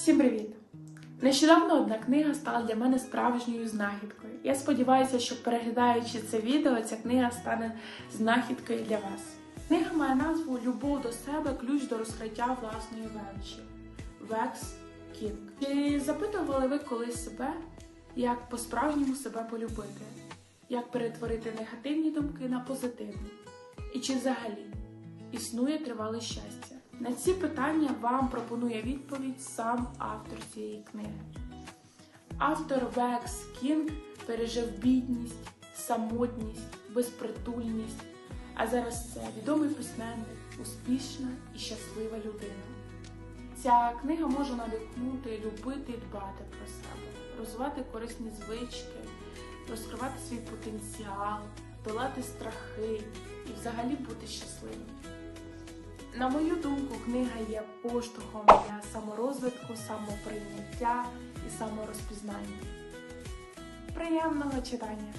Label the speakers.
Speaker 1: Всім привіт! Нещодавно одна книга стала для мене справжньою знахідкою. Я сподіваюся, що переглядаючи це відео, ця книга стане знахідкою для вас. Книга має назву Любов до себе ключ до розкриття власної величі. Векс Кінг. Чи запитували ви колись себе, як по-справжньому себе полюбити? Як перетворити негативні думки на позитивні? І чи взагалі існує тривале щастя? На ці питання вам пропонує відповідь сам автор цієї книги. Автор Векс Кінг пережив бідність, самотність, безпритульність, а зараз це відомий письменник, успішна і щаслива людина. Ця книга може надихнути любити і дбати про себе, розвивати корисні звички, розкривати свій потенціал, долати страхи і взагалі бути щасливим. На мою думку, книга є поштовхом для саморозвитку, самоприйняття і саморозпізнання. Приємного читання!